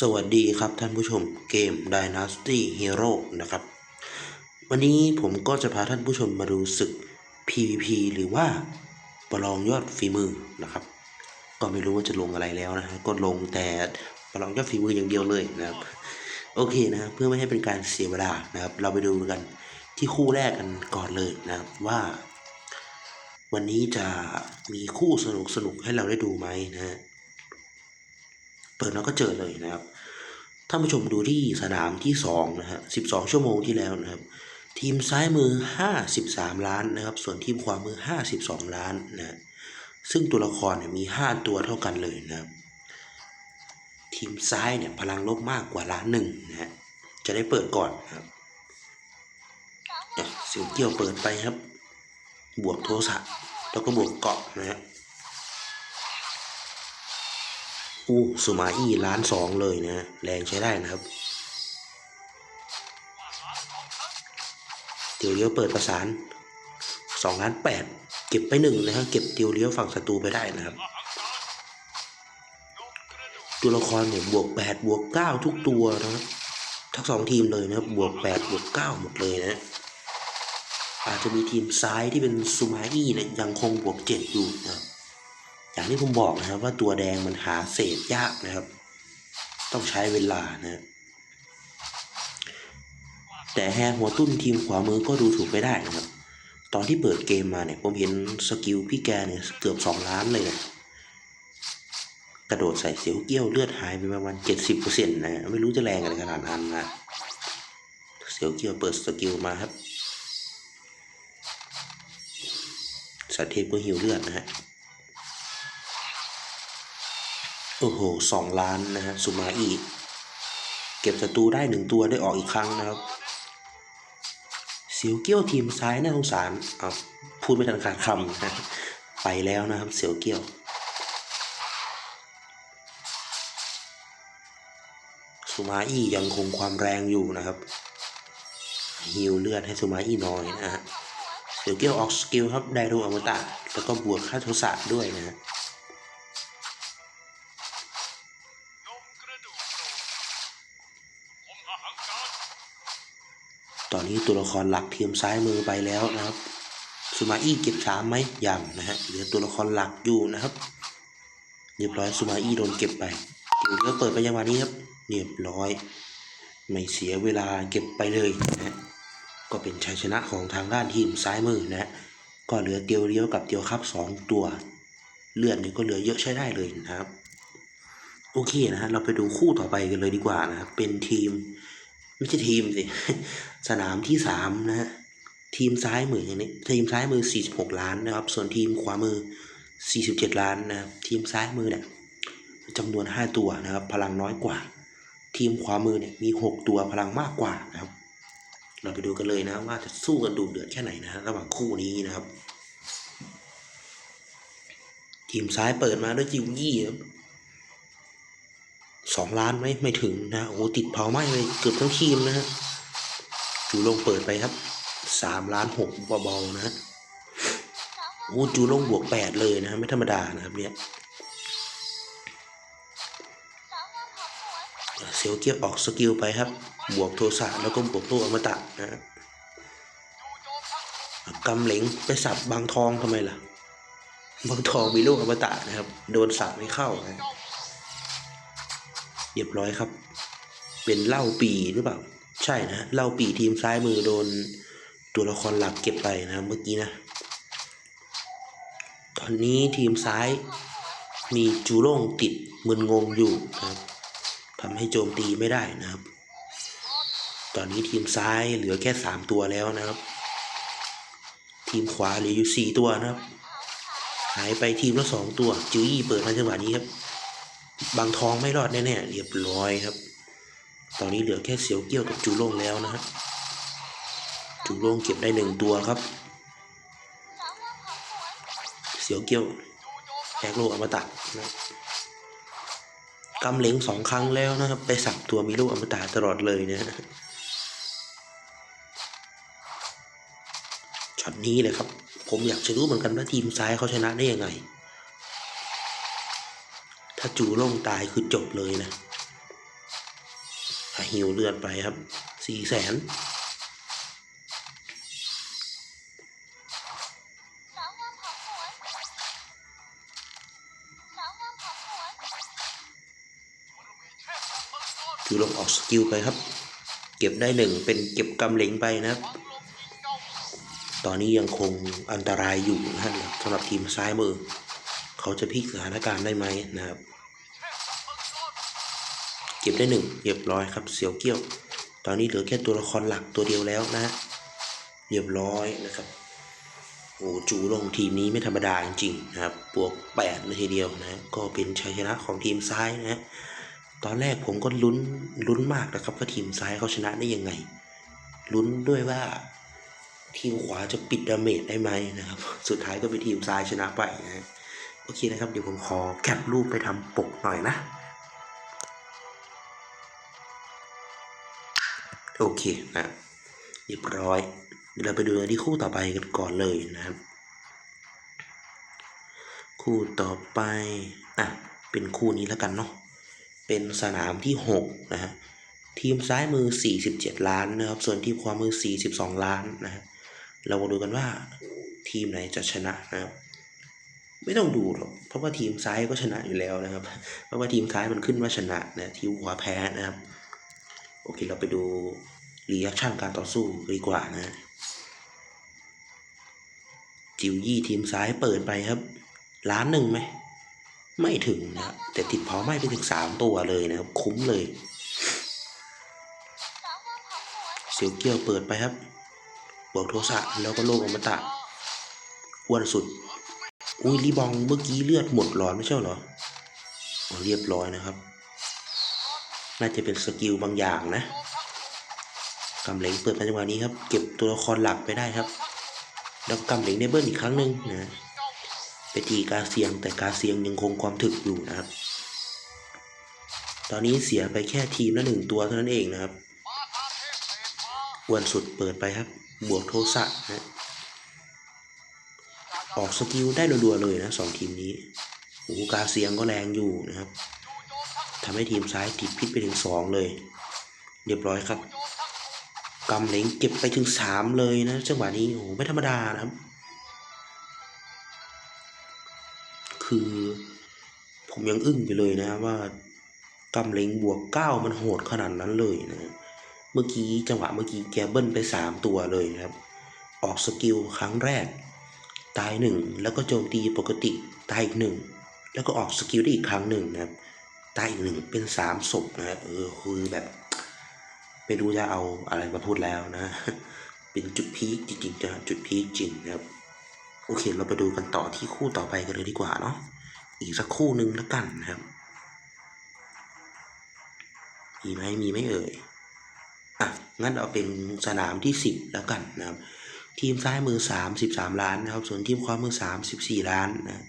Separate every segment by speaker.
Speaker 1: สวัสดีครับท่านผู้ชมเกม Dynasty Hero นะครับ วันนี้ผมก็จะพาท่านผู้ชมมาดูศึก PVP หรือว่าประลองยอดฝีมือนะครับ ก็ไม่รู้ว่าจะลงอะไรแล้วนะฮะก็ลงแต่ประลองยอดฝีมืออย่างเดียวเลยนะครับ โอเคนะคเพื่อไม่ให้เป็นการเสียเวลานะครับ เราไปดูกันที่คู่แรกกันก่อนเลยนะครับว่า วันนี้จะมีคู่สนุกสนุกให้เราได้ดูไหมนะฮะ ปิดแล้วก็เจอเลยนะครับท่านผู้ชมดูที่สนามที่สองนะฮะ12 ชั่วโมงที่แล้วนะครับ ทีมซ้ายมือ 53 ล้านนะครับ ส่วนทีมขวามือ 52 ล้านนะฮะซึ่งตัวละครเนี่ยมี 5 ตัวเท่ากันเลยนะครับ ทีมซ้ายเนี่ยพลังลบมากกว่าล้านหนึ่งนะฮะจะได้เปิดก่อนนะครับเสียวเกี่ยวเปิดไปครับ บวกโทสะแล้วก็บวกเกาะนะฮะ อู้สุมาอี้ล้านสองเลยนะ แรงใช้ได้นะครับเตียวเลี้ยวเปิดประสานสองล้านแปดเก็บไปหนึ่งนะฮะเก็บเตียวเลี้ยวฝั่งศัตรูไปได้นะครับ ตัวละครเนี่ยบวกแปดบวกเก้าทุกตัวนะครับทั้งสองทีมเลยนะครับบวกแปดบวกเก้าหมดเลยนะอาจจะมีทีมซ้ายที่เป็นซูมาอี้เนี่ยยังคงบวกเจ็ดอยู่นะครับ อย่างที่ผมบอกนะครับว่าตัวแดงมันหาเศษยากนะครับ ต้องใช้เวลานะแต่แฮหัวตุ้นทีมขวามือก็ดูถูกไม่ได้นะครับ ตอนที่เปิดเกมมาเนี่ยผมเห็นสกิลพี่แกเนี่ยเกือบสองล้านเลยนะกระโดดใส่เสียวเกี้ยวเลือดหายไปประมาณเจ็ดสิบเปอร์เซ็นต์นะไม่รู้จะแรงอะไรขนาดนั้นนะเสียวเกี้ยวเปิดสกิลมาครับสัตว์เทพก็หิวเลือดนะฮะ โอ้โหสองล้านนะฮะสุมาอีเก็บศัตรูได้หนึ่งตัวได้ออกอีกครั้งนะครับเสียวเกี้ยวทีมซ้ายน่าสงสารเอาพูดไม่ทันขาดคำนะไปแล้วนะครับเสียวเกี้ยว สุมาอี้ยังคงความแรงอยู่นะครับฮิวเลือดให้สุมาอี้น้อยนะฮะเสียวเกี้ยวออกสกิลครับไดโรอมตะแล้วก็บวกค่าโทสะด้วยนะฮะ ตอนนี้ตัวละครหลักทีมซ้ายมือไปแล้วนะครับซูมาอี้เก็บช้าไหมยังนะฮะเหลือตัวละครหลักอยู่นะครับเรียบร้อยซูมาอี้โดนเก็บไปเดี๋ยวเลือเปิดไปยังวันนี้ครับเรียบร้อย ไม่เสียเวลาเก็บไปเลยนะฮะก็เป็นชัยชนะของทางด้านทีมซ้ายมือนะฮะก็เหลือเตียวเลี้ยวกับเตียวครับสองตัวเลือดนี่ก็เหลือเยอะใช้ได้เลยนะครับ โอเคนะฮะเราไปดูคู่ต่อไปกันเลยดีกว่านะครับเป็นทีม ไม่ใช่ทีมสิ สนามที่สามนะฮะ ทีมซ้ายมืออย่างนี้ทีมซ้ายมือ 46 ล้านนะครับ ส่วนทีมขวามือ 47 ล้านนะครับ ทีมซ้ายมือเนี่ยจำนวน 5 ตัวนะครับ พลังน้อยกว่า ทีมขวามือเนี่ยมี 6 ตัวพลังมากกว่านะครับ เราไปดูกันเลยนะว่าจะสู้กันดูเดือดแค่ไหนนะฮะระหว่างคู่นี้นะครับ ทีมซ้ายเปิดมาด้วยจิวยี่ครับ สองล้านไหมไม่ถึงนะโอ้ติดเผาไหม้ไปเกือบทั้งทีมนะฮะจูลงเปิดไปครับสามล้านหกเบาๆนะฮะโอ้จูลงบวกแปดเลยนะไม่ธรรมดานะครับเนี่ยเซลเกียร์ออกสกิลไปครับ บวกโทสะแล้วก็บวกโลอมตะนะฮะกำเหลงไปสับบางทองทำไมล่ะ บางทองมีลูกอมตะนะครับ โดนสับไม่เข้านะ เรียบร้อยครับ เป็นเล้าปีหรือเปล่า ใช่นะเล้าปีทีมซ้ายมือโดนตัวละครหลักเก็บไปนะเมื่อกี้นะ ตอนนี้ทีมซ้ายมีจูโล่งติดมึนงงอยู่นะครับทำให้โจมตีไม่ได้นะครับ ตอนนี้ทีมซ้ายเหลือแค่สามตัวแล้วนะครับ ทีมขวาเหลืออยู่สี่ตัวนะครับ หายไปทีมละสองตัวจิวอี้เปิดมาจังหวะนี้ครับ บางทองไม่รอดแน่ๆเรียบร้อยครับ ตอนนี้เหลือแค่เสียวเกี้ยวกับจูโล่งแล้วนะฮะจูโล่งเก็บได้หนึ่งตัวครับ เสียวเกี้ยวแอกโลอมตะนะกำเหลงสองครั้งแล้วนะครับ ไปสับตัวมีลูกอมตะตลอดเลยนะช็อตนี้เลยครับ ผมอยากจะรู้เหมือนกันว่าทีมซ้ายเขาชนะได้ยังไง ถ้าจูล่งตายคือจบเลยนะฮิวเลือดไปครับสี่แสนจูลงออกสกิลไปครับ เก็บได้หนึ่งเป็นเก็บกำเหลงไปนะครับ ตอนนี้ยังคงอันตรายอยู่นะฮะสำหรับทีมซ้ายมือ เขาจะพลิกสถานการณ์ได้ไหมนะครับ เก็บได้หนึ่งเรียบร้อยครับเสียวเกี้ยว ตอนนี้เหลือแค่ตัวละครหลักตัวเดียวแล้วนะเรียบร้อยนะครับโอ้จูลงทีมนี้ไม่ธรรมดาจริงๆนะครับบวกแปดเลยทีเดียวนะก็เป็นชัยชนะของทีมซ้ายนะตอนแรกผมก็ลุ้นลุ้นมากนะครับว่าทีมซ้ายเขาชนะได้ยังไงลุ้นด้วยว่าทีมขวาจะปิดดาเมจได้ไหมนะครับ สุดท้ายก็เป็นทีมซ้ายชนะไปนะฮะโอเคนะครับ เดี๋ยวผมขอแคปรูปไปทำปกหน่อยนะ โอเคนะเรียบร้อย เดี๋ยวเราไปดูที่คู่ต่อไปกันก่อนเลยนะครับ คู่ต่อไป อะ เป็นคู่นี้แล้วกันเนาะ เป็นสนามที่ 6 นะฮะ ทีมซ้ายมือ 47 ล้านนะครับ ส่วนทีมขวามือ 42 ล้านนะฮะ เรามาดูกันว่าทีมไหนจะชนะนะครับไม่ต้องดูหรอก เพราะว่าทีมซ้ายก็ชนะอยู่แล้วนะครับ เพราะว่าทีมซ้ายมันขึ้นว่าชนะนะ ทีมขวาแพ้นะครับ โอเคเราไปดูรีแอคชั่นการต่อสู้ดีกว่านะจิวยี่ทีมซ้ายเปิดไปครับ ล้านหนึ่งไหม ไม่ถึงนะครับแต่ติดเผาไม้ไปถึงสามตัวเลยนะครับ คุ้มเลยเสียวเกี้ยวเปิดไปครับบวกโทสะแล้วก็โลกอมตะอ้วนสุด อุ้ยรีบองเมื่อกี้เลือดหมดหลอดไม่ใช่เหรออเรียบร้อยนะครับ น่าจะเป็นสกิลบางอย่างนะกำเหลงเปิดมาจังหวะนี้ครับ เก็บตัวละครหลักไปได้ครับ แล้วกำเหลงได้เบิ้ลอีกครั้งหนึ่งนะไปตีกาเซียงแต่กาเซียงยังคงความถึกอยู่นะครับ ตอนนี้เสียไปแค่ทีมละหนึ่งตัวเท่านั้นเองนะครับอวนสุดเปิดไปครับ บวกโทสะนะออกสกิลได้รัวๆเลยนะสองทีมนี้โอ้กาเซียงก็แรงอยู่นะครับ ทำให้ทีมซ้ายติดพิษไปถึงสองเลย เรียบร้อยครับกำเหลงเก็บไปถึงสามเลยนะจังหวะนี้โอ้ไม่ธรรมดานะครับ คือ ผมยังอึ้งไปเลยนะว่ากำเหลงบวกเก้ามันโหดขนาดนั้นเลยนะเมื่อกี้จังหวะเมื่อกี้แกเบิ้ลไปสามตัวเลยนะครับ ออกสกิลครั้งแรก ตายหนึ่งแล้วก็โจมตีปกติตายอีกหนึ่งแล้วก็ออกสกิลได้อีกครั้งหนึ่งนะครับ ตายอีกหนึ่งเป็นสามศพนะเออคือแบบไม่รู้จะเอาอะไรมาพูดแล้วนะ เป็นจุดพีคจริงๆนะจุดพีคจริงนะครับโอเค เราไปดูกันต่อที่คู่ต่อไปกันเลยดีกว่าเนาะอีกสักคู่หนึ่งแล้วกันนะครับมีไหมมีไหมเอ่ยอะงั้นเอาเป็นสนามที่สิบแล้วกันนะครับ ทีมซ้ายมือ33ล้านนะครับ ส่วนทีมขวามือ34ล้านนะ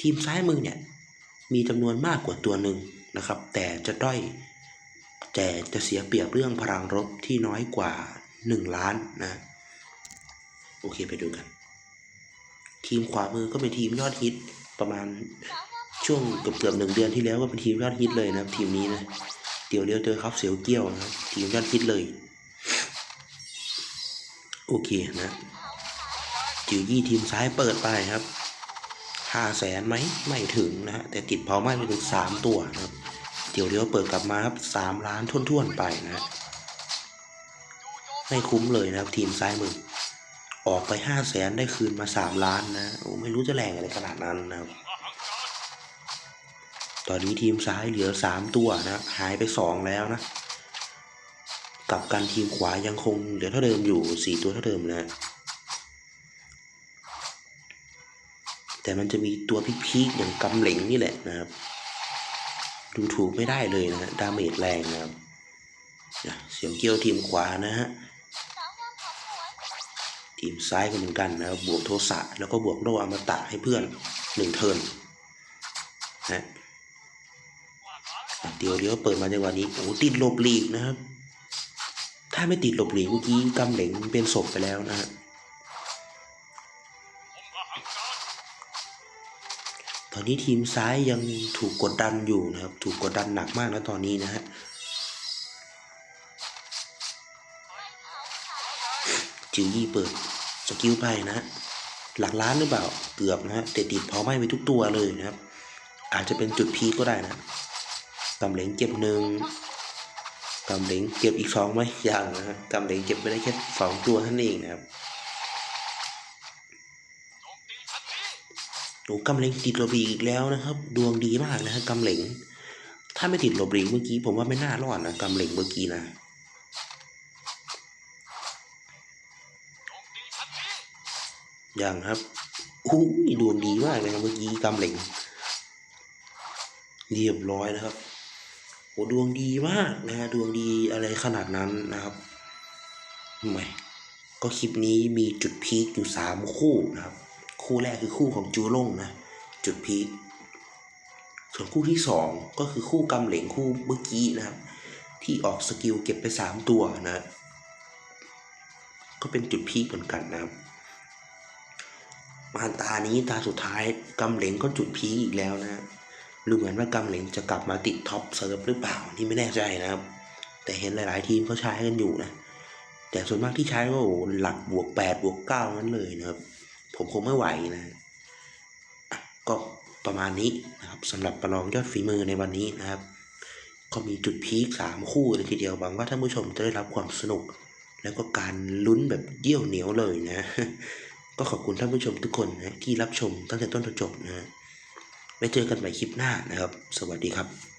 Speaker 1: ทีมซ้ายมือเนี่ย มีจำนวนมากกว่าตัวหนึ่งนะครับ แต่จะด้อยแต่จะเสียเปรียบเรื่องพลังรบที่น้อยกว่า 1 ล้านนะ โอเคไปดูกัน ทีมขวามือก็เป็นทีมยอดฮิตประมาณช่วงเกือบเกือบหนึ่งเดือนที่แล้วก็เป็นทีมยอดฮิตเลยนะทีมนี้นะเดี๋ยวเลี้ยวเจอครับเสียวเกี้ยวนะทีมยอดฮิตเลย โอเคนะจิวยี่ทีมซ้ายเปิดไปครับ ห้าแสนไหมไม่ถึงนะฮะแต่ติดเผาไหม้ไปถึงสามตัวนะครับเดี๋ยวเลี้ยวเปิดกลับมาครับสามล้านท่วนๆไปนะฮะไม่คุ้มเลยนะครับทีมซ้ายมือออกไปห้าแสนได้คืนมาสามล้านนะโอ้ไม่รู้จะแรงอะไรขนาดนั้นนะครับตอนนี้ทีมซ้ายเหลือสามตัวนะหายไปสองแล้วนะกับกันทีมขวายังคงเหลือเท่าเดิมอยู่สี่ตัวเท่าเดิมนะ แต่มันจะมีตัวพีคๆอย่างกำเหลงนี่แหละนะครับ ดูถูกไม่ได้เลยนะฮะดาเมจแรงนะครับเสียวเกี้ยวทีมขวานะฮะทีมซ้ายก็เหมือนกันนะครับบวกโทสะแล้วก็บวกโลอมตะให้เพื่อนหนึ่งเทิร์นนะเดี๋ยวเดี๋ยวเปิดมาจังหวะนี้โอ้ติดลบหลีกนะครับ ถ้าไม่ติดลบหลีกเมื่อกี้กำเหลงเป็นศพไปแล้วนะฮะ ตอนนี้ทีมซ้ายยังถูกกดดันอยู่นะครับ ถูกกดดันหนักมากนะตอนนี้นะฮะจิวยี่เปิดสกิลไปนะฮะหลักล้านหรือเปล่าเกือบนะฮะเตะติดพอไหม้ไปทุกตัวเลยนะครับ อาจจะเป็นจุดพีก็ได้นะกำเหลงเก็บหนึ่งกำเหลงเก็บอีกสองไหมยังนะฮะกำเหลงเก็บไปได้แค่สองตัวท่านเองนะครับ โอ้กำเหลงติดโรบีอีกแล้วนะครับ ดวงดีมากนะฮะกำเหลงถ้าไม่ติดโรบีเมื่อกี้ ผมว่าไม่น่ารอดนะกำเหลงเมื่อกี้นะอย่างครับอู้ดวงดีมากเลยครับเมื่อกี้กำเหลงเรียบร้อยนะครับโอ้ดวงดีมากนะฮะดวงดีอะไรขนาดนั้นนะครับไม่ก็คลิปนี้มีจุดพีคอยู่สามคู่นะครับ คู่แรกคือคู่ของจูล่งนะ จุดพีคส่วนคู่ที่สองก็คือคู่กำเหลงคู่เมื่อกี้นะครับ ที่ออกสกิลเก็บไปสามตัวนะ ก็เป็นจุดพีคเหมือนกันนะครับมาตานี้ตาสุดท้ายกำเหลงก็จุดพีคอีกแล้วนะดูเหมือนว่ากำเหลงจะกลับมาติดท็อปเซิร์ฟหรือเปล่านี่ไม่แน่ใจนะครับ แต่เห็นหลาย ๆ ทีมเขาใช้กันอยู่นะ แต่ส่วนมากที่ใช้ก็โอ้หลักบวกแปดบวกเก้านั้นเลยนะครับ ผมคงไม่ไหวนะก็ประมาณนี้นะครับสำหรับประลองยอดฝีมือในวันนี้นะครับ ก็มีจุดพีคสามคู่เลยทีเดียวหวังว่าท่านผู้ชมจะได้รับความสนุก แล้วก็การลุ้นแบบเยี่ยวเหนียวเลยนะ ก็ขอบคุณท่านผู้ชมทุกคนนะที่รับชมตั้งแต่ต้นจนจบนะไว้เจอกันใหม่คลิปหน้านะครับ สวัสดีครับ